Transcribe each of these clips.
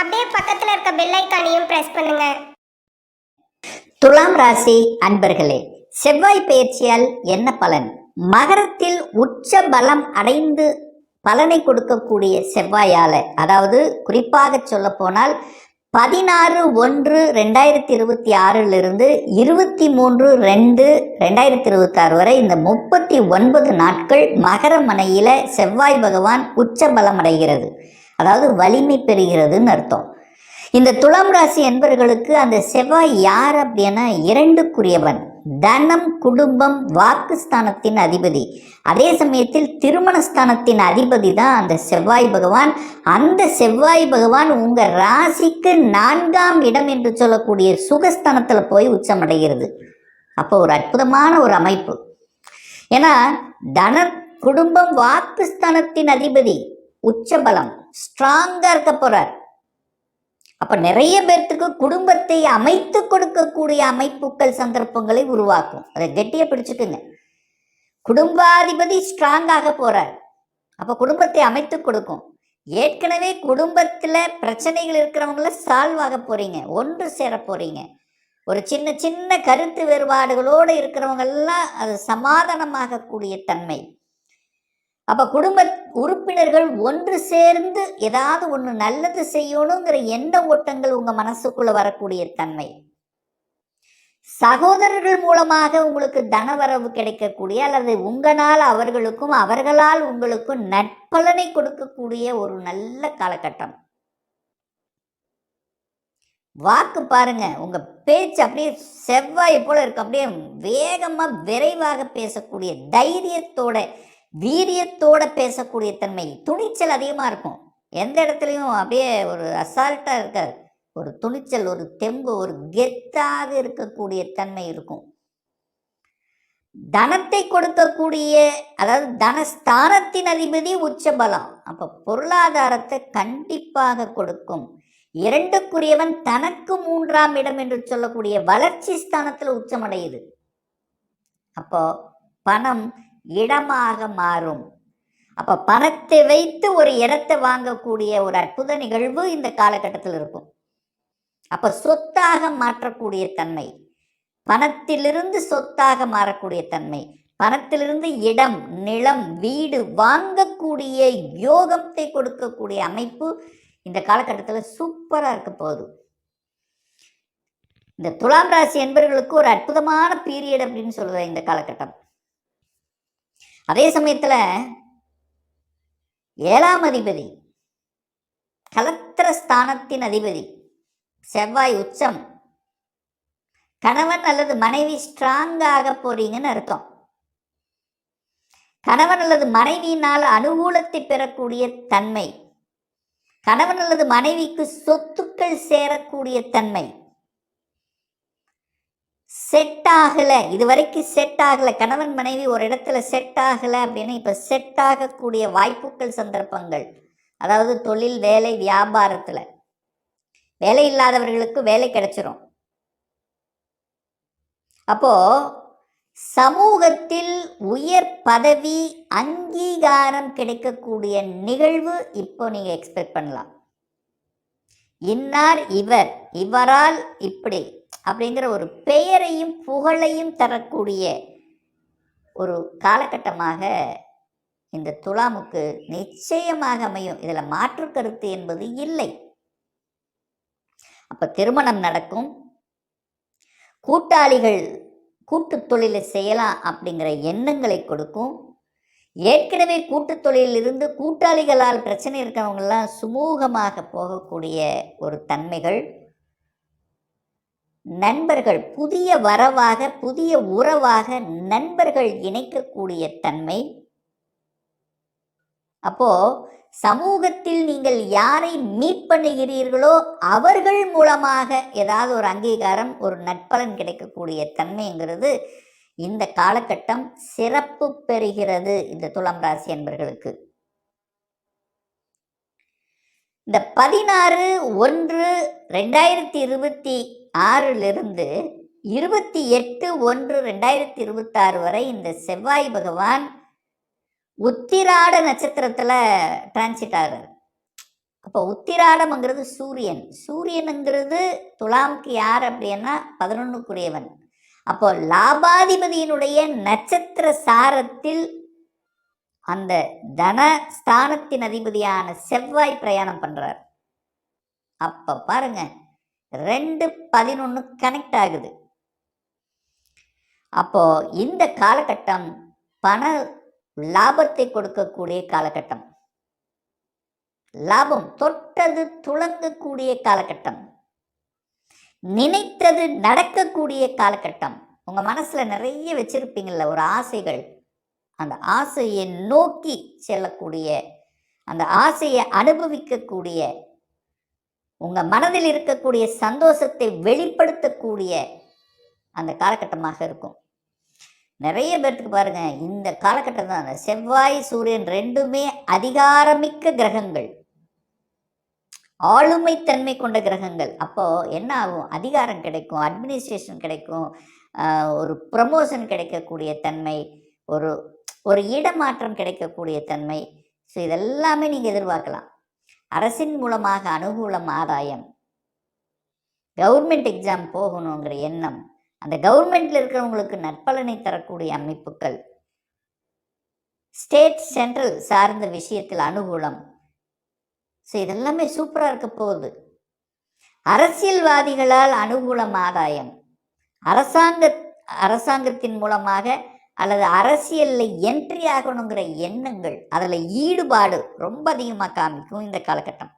அப்படியே பக்கத்துல இருக்க பெல் ஐக்கானையும் பிரஸ் பண்ணுங்க. துலாம் ராசி அன்பர்களே செவ்வாய் பயிற்சியால் என்ன பலன்? மகரத்தில் உச்ச பலம் அடைந்து பலனை கொடுக்கக்கூடிய செவ்வாயால அதாவது குறிப்பாக சொல்ல போனால் பதினாறு ஒன்று ரெண்டாயிரத்தி இருபத்தி ஆறிலிருந்து இருபத்தி மூன்று ரெண்டு ரெண்டாயிரத்தி இருபத்தாறு வரை இந்த முப்பத்தி ஒன்பது நாட்கள் மகர மனையில் செவ்வாய் பகவான் உச்ச பலம் அடைகிறது. அதாவது வலிமை பெறுகிறதுன்னு அர்த்தம். இந்த துலாம் ராசி என்பவர்களுக்கு அந்த செவ்வாய் யார் அப்படின்னா இரண்டுக்குரியவன். தனம் குடும்பம் வாக்குஸ்தானத்தின் அதிபதி. அதே சமயத்தில் திருமணஸ்தானத்தின் அதிபதி தான் அந்த செவ்வாய் பகவான். அந்த செவ்வாய் பகவான் உங்கள் ராசிக்கு நான்காம் இடம் என்று சொல்லக்கூடிய சுகஸ்தானத்தில் போய் உச்சமடைகிறது. அப்போ ஒரு அற்புதமான ஒரு அமைப்பு. ஏன்னா தன குடும்பம் வாக்குஸ்தானத்தின் அதிபதி. உச்சபலம் ஸ்ட்ராங்காக இருக்க போகிறார் அப்போ நிறைய பேர்த்துக்கு குடும்பத்தை அமைத்து கொடுக்கக்கூடிய அமைப்புகள் சந்தர்ப்பங்களை உருவாக்கும். அதை கெட்டியாக பிடிச்சுக்குங்க. குடும்பாதிபதி ஸ்ட்ராங்காக போகிறார் அப்போ குடும்பத்தை அமைத்து கொடுக்கும். ஏற்கனவே குடும்பத்தில் பிரச்சனைகள் இருக்கிறவங்கள சால்வ் ஆக போகிறீங்க ஒன்று சேர போகிறீங்க ஒரு சின்ன சின்ன கருத்து வேறுபாடுகளோடு இருக்கிறவங்கெல்லாம் அது சமாதானமாகக்கூடிய தன்மை. அப்போ குடும்ப உறுப்பினர்கள் ஒன்று சேர்ந்து ஏதாவது ஒன்று நல்லது செய்யணுங்கிற எண்ண ஓட்டங்கள் உங்கள் மனசுக்குள்ள வரக்கூடிய தன்மை. சகோதரர்கள் மூலமாக உங்களுக்கு தனவரவு கிடைக்கக்கூடிய அல்லது உங்களால் அவர்களுக்கும் அவர்களால் உங்களுக்கும் நட்பலனை கொடுக்கக்கூடிய ஒரு நல்ல காலகட்டம். வாக்கு பாருங்க. உங்க பேச்சு அப்படியே செவ்வாய் போல இருக்கும் அப்படியே வேகமா விரைவாக பேசக்கூடிய தைரியத்தோட வீரியத்தோட பேசக்கூடிய தன்மை துணிச்சல் அதிகமாக இருக்கும். எந்த இடத்துலையும் அப்படியே ஒரு அசால்ட்டாக இருக்காது. ஒரு துணிச்சல் ஒரு தெம்பு ஒரு கெத்தாக இருக்கக்கூடிய தன்மை இருக்கும். தனத்தை கொடுக்கக்கூடிய அதாவது தனஸ்தானத்தின் அதிபதி உச்ச பலம் அப்போ பொருளாதாரத்தை கண்டிப்பாக கொடுக்கும். இரண்டுக்குரியவன் தனக்கு மூன்றாம் இடம் என்று சொல்லக்கூடிய வளர்ச்சி ஸ்தானத்தில் உச்சமடையுது. அப்போ பணம் இடமாக மாறும். அப்ப பணத்தை வைத்து ஒரு இடத்தை வாங்கக்கூடிய ஒரு அற்புத நிகழ்வு இந்த காலகட்டத்தில் இருக்கும். அப்ப சொத்தாக மாற்றக்கூடிய தன்மை பணத்திலிருந்து சொத்தாக மாறக்கூடிய தன்மை பணத்திலிருந்து இடம் நிலம் வீடு வாங்கக்கூடிய யோகத்தை கொடுக்கக்கூடிய அமைப்பு இந்த காலகட்டத்தில் சூப்பராக இருக்க போகுது. இந்த துலாம் ராசி என்பவர்களுக்கு ஒரு அற்புதமான பீரியட் அப்படின்னு சொல்லுவேன் இந்த காலகட்டம். அதே சமயத்தில் ஏழாம் அதிபதி கலத்திர ஸ்தானத்தின் அதிபதி செவ்வாய் உச்சம். கணவன் அல்லது மனைவி ஸ்ட்ராங்காக போறீங்கன்னு அர்த்தம். கணவன் அல்லது மனைவியினால் அனுகூலத்தை பெறக்கூடிய தன்மை. கணவன் அல்லது மனைவிக்கு சொத்துக்கள் சேரக்கூடிய தன்மை. செட் ஆகலை இது வரைக்கும் செட் ஆகலை கணவன் மனைவி ஒரு இடத்துல செட் ஆகலை அப்படின்னு இப்போ செட் ஆகக்கூடிய வாய்ப்புகள் சந்தர்ப்பங்கள். அதாவது தொழில் வேலை வியாபாரத்தில். வேலை இல்லாதவர்களுக்கு வேலை கிடைச்சிரும். அப்போ சமூகத்தில் உயர் பதவி அங்கீகாரம் கிடைக்கக்கூடிய நிகழ்வு இப்போ நீங்கள் எக்ஸ்பெக்ட் பண்ணலாம். இன்னார் இவர் இவரால் இப்படி அப்படிங்கிற ஒரு பெயரையும் புகழையும் தரக்கூடிய ஒரு காலகட்டமாக இந்த துலாமுக்கு நிச்சயமாக அமையும். இதில் மாற்று கருத்து என்பது இல்லை. அப்போ திருமணம் நடக்கும். கூட்டாளிகள் கூட்டு தொழிலை செய்யலாம் அப்படிங்கிற எண்ணங்களை கொடுக்கும். ஏற்கனவே கூட்டு தொழிலிருந்து கூட்டாளிகளால் பிரச்சனை இருக்கிறவங்கெல்லாம் சுமூகமாக போகக்கூடிய ஒரு தன்மைகள். நண்பர்கள் புதிய வரவாக புதிய உறவாக நண்பர்கள் இணைக்கக்கூடிய தன்மை. அப்போ சமூகத்தில் நீங்கள் யாரை மீட் பண்ணுகிறீர்களோ அவர்கள் மூலமாக ஏதாவது ஒரு அங்கீகாரம் ஒரு நட்பலன் கிடைக்கக்கூடிய தன்மைங்கிறது இந்த காலகட்டம் சிறப்பு பெறுகிறது இந்த துலாம் ராசி என்பர்களுக்கு இந்த பதினாறு ஒன்று ரெண்டாயிரத்தி இருபத்தி ஆறிலிருந்து இருபத்தி எட்டு ஒன்று ரெண்டாயிரத்தி இருபத்தாறு வரை இந்த செவ்வாய் பகவான் உத்திராட நட்சத்திரத்தில் டிரான்சிட் ஆகிறார் அப்போ உத்திராடம்ங்கிறது சூரியன். சூரியனுங்கிறது துலாம்க்கு யார் அப்படின்னா பதினொன்றுக்குரியவன் அப்போ லாபாதிபதியினுடைய நட்சத்திர சாரத்தில் அந்த தன ஸ்தானத்தின் அதிபதியான செவ்வாய் பிரயாணம் பண்றார். அப்ப பாருங்க ரெண்டு பதினொன்று கனெக்ட் ஆகுது. அப்போ இந்த காலகட்டம் பண லாபத்தை கொடுக்கக்கூடிய காலகட்டம். லாபம் தொட்டது துளங்கக்கூடிய காலகட்டம். நினைத்தது நடக்கக்கூடிய காலகட்டம். உங்கள் மனசில் நிறைய வச்சுருப்பீங்கள ஒரு ஆசைகள். அந்த ஆசையை நோக்கி செல்லக்கூடிய அந்த ஆசையை அனுபவிக்கக்கூடிய உங்கள் மனதில் இருக்கக்கூடிய சந்தோஷத்தை வெளிப்படுத்தக்கூடிய அந்த காலகட்டமாக இருக்கும். நிறைய பேர்த்துக்கு பாருங்கள் இந்த காலகட்டம் தான் அந்த செவ்வாய் சூரியன் ரெண்டுமே அதிகாரமிக்க கிரகங்கள். ஆளுமைத்தன்மை கொண்ட கிரகங்கள். அப்போது என்ன ஆகும்? அதிகாரம் கிடைக்கும் அட்மினிஸ்ட்ரேஷன் கிடைக்கும் ஒரு ப்ரமோஷன் கிடைக்கக்கூடிய தன்மை ஒரு ஒரு இடமாற்றம் கிடைக்கக்கூடிய தன்மை. ஸோ இதெல்லாமே நீங்கள் எதிர்பார்க்கலாம். அரசின் மூலமாக அனுகூலம் ஆதாயம். கவர்மெண்ட் எக்ஸாம் போகணுங்கிற எண்ணம். அந்த கவர்மெண்ட்ல இருக்கிறவங்களுக்கு நற்பலனை தரக்கூடிய அமைப்புகள். ஸ்டேட் சென்ட்ரல் சார்ந்த விஷயத்தில் அனுகூலம். ஸோ இதெல்லாமே சூப்பராக இருக்க போகுது. அரசியல்வாதிகளால் அனுகூலம் ஆதாயம். அரசாங்க அரசாங்கத்தின் மூலமாக அல்லது அரசியலில் என்ட்ரி ஆகணுங்கிற எண்ணங்கள் அதில் ஈடுபாடு ரொம்ப அதிகமாக காமிக்கும் இந்த காலகட்டம்.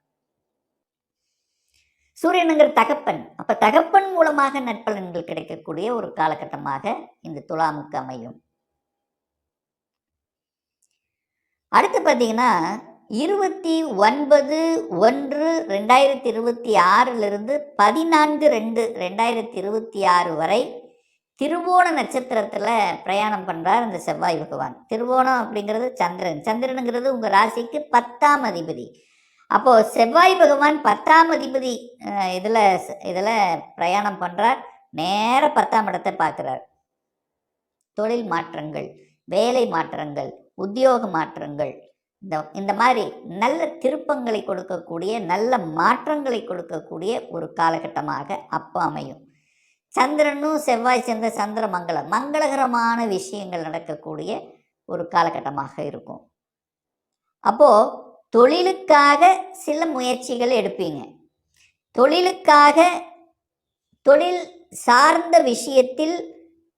சூரியனுங்கிற தகப்பன். அப்போ தகப்பன் மூலமாக நற்பலன்கள் கிடைக்கக்கூடிய ஒரு காலகட்டமாக இந்த துலாமுக்கு அமையும். அடுத்து பார்த்தீங்கன்னா இருபத்தி ஒன்பது ஒன்று ரெண்டாயிரத்தி இருபத்தி ஆறிலிருந்து பதினான்கு ரெண்டு ரெண்டாயிரத்தி இருபத்தி ஆறு வரை திருவோண நட்சத்திரத்தில் பிரயாணம் பண்ணுறார் இந்த செவ்வாய் பகவான். திருவோணம் அப்படிங்கிறது சந்திரன். சந்திரனுங்கிறது உங்கள் ராசிக்கு பத்தாம் அதிபதி. அப்போது செவ்வாய் பகவான் பத்தாம் அதிபதி இதில் இதில் பிரயாணம் பண்ணுறார் நேர பத்தாம் இடத்தை பார்க்குறார். தொழில் மாற்றங்கள் வேலை மாற்றங்கள் உத்தியோக மாற்றங்கள் இந்த இந்த மாதிரி நல்ல திருப்பங்களை கொடுக்கக்கூடிய நல்ல மாற்றங்களை கொடுக்கக்கூடிய ஒரு காலகட்டமாக அப்போ அமையும். சந்திரனும் செவ்வாய் சேர்ந்த சந்திர மங்களம் மங்களகரமான விஷயங்கள் நடக்கக்கூடிய ஒரு காலகட்டமாக இருக்கும். அப்போது தொழிலுக்காக சில முயற்சிகள் எடுப்பீங்க. தொழிலுக்காக தொழில் சார்ந்த விஷயத்தில்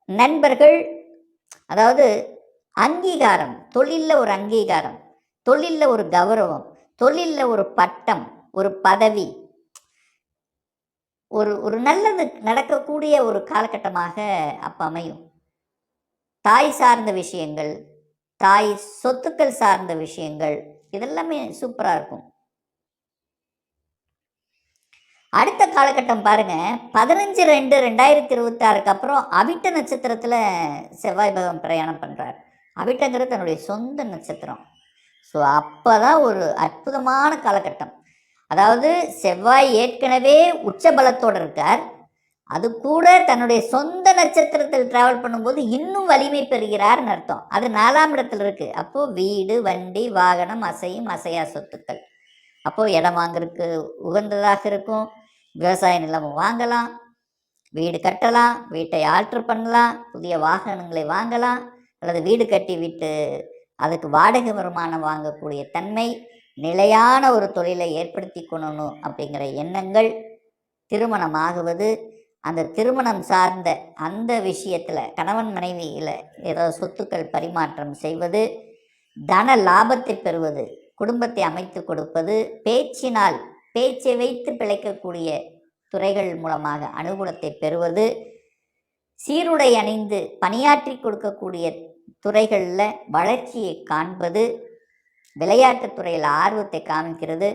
நண்பர்கள் அதாவது அங்கீகாரம் தொழிலில் ஒரு அங்கீகாரம் தொழிலில் ஒரு கௌரவம் தொழிலில் ஒரு பட்டம் ஒரு பதவி ஒரு ஒரு நல்லது நடக்கக்கூடிய ஒரு காலகட்டமாக அப்போ அமையும். தாய் சார்ந்த விஷயங்கள் தாய் சொத்துக்கள் சார்ந்த விஷயங்கள் இதெல்லாமே சூப்பராக இருக்கும். அடுத்த காலகட்டம் பாருங்க பதினஞ்சு ரெண்டு ரெண்டாயிரத்தி இருபத்தாறுக்கு அப்புறம் அவிட்ட நட்சத்திரத்தில் செவ்வாய் பகவான் பிரயாணம் பண்ணுறார் அவிட்டங்கிறது தன்னுடைய சொந்த நட்சத்திரம். ஸோ அப்போ தான் ஒரு அற்புதமான காலகட்டம். அதாவது செவ்வாய் ஏற்கனவே உச்ச பலத்தோடு இருக்கார். அது கூட தன்னுடைய சொந்த நட்சத்திரத்தில் டிராவல் பண்ணும்போது இன்னும் வலிமை பெறுகிறார்னு அர்த்தம். அது நாலாம் இடத்துல இருக்கு. அப்போ வீடு வண்டி வாகனம் அசையும் அசையா சொத்துக்கள். அப்போ இடம் வாங்குறதுக்கு உகந்ததாக இருக்கும். விவசாய நிலம் வாங்கலாம். வீடு கட்டலாம். வீட்டை ஆல்ட்ரு பண்ணலாம். புதிய வாகனங்களை வாங்கலாம். அல்லது வீடு கட்டி விட்டு அதுக்கு வாடகை வருமானம் வாங்கக்கூடிய தன்மை நிலையான ஒரு தொழிலை ஏற்படுத்தி கொள்ளணும் அப்படிங்கிற எண்ணங்கள் திருமணம் ஆகுவது அந்த திருமணம் சார்ந்த அந்த விஷயத்தில் கணவன் மனைவியில் ஏதோ சொத்துக்கள் பரிமாற்றம் செய்வது தன லாபத்தை பெறுவது குடும்பத்தை அமைத்து கொடுப்பது பேச்சினால் பேச்சை வைத்து பிழைக்கக்கூடிய துறைகள் மூலமாக அனுகூலத்தை பெறுவது சீருடை அணிந்து பணியாற்றி கொடுக்கக்கூடிய துறைகளில் வளர்ச்சியை காண்பது விளையாட்டுத் துறையில் ஆர்வத்தை காமிக்கிறது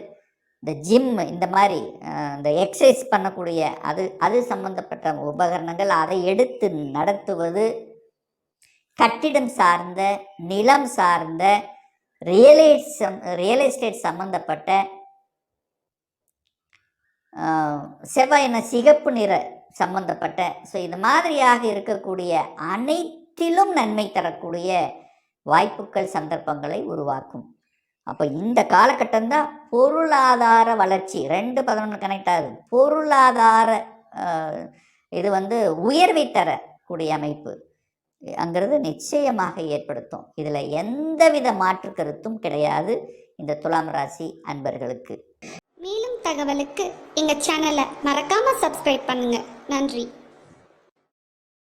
இந்த ஜிம் இந்த மாதிரி இந்த எக்ஸசைஸ் பண்ணக்கூடிய அது அது சம்பந்தப்பட்ட உபகரணங்கள் அதை எடுத்து நடத்துவது கட்டிடம் சார்ந்த நிலம் சார்ந்த ரியல் ரியல் எஸ்டேட் சம்பந்தப்பட்ட செவ்வாயின செவ்வாய் சிகப்பு நிற சம்பந்தப்பட்ட ஸோ இது மாதிரியாக இருக்கக்கூடிய முற்றிலும் நன்மை தரக்கூடிய வாய்ப்புகள் சந்தர்ப்பங்களை உருவாக்கும். அப்போ இந்த காலகட்டம் தான் பொருளாதார வளர்ச்சி. ரெண்டு பதினொன்று கனெக்ட் ஆகுது. பொருளாதார இது வந்து உயர்வை தரக்கூடிய அமைப்பு. அங்கிறது நிச்சயமாக ஏற்படுத்தும். இதில் எந்தவித மாற்று கருத்தும் கிடையாது இந்த துலாம் ராசி அன்பர்களுக்கு. மேலும் தகவலுக்கு எங்கள் சேனலை மறக்காமல் சப்ஸ்கிரைப் பண்ணுங்கள் நன்றி.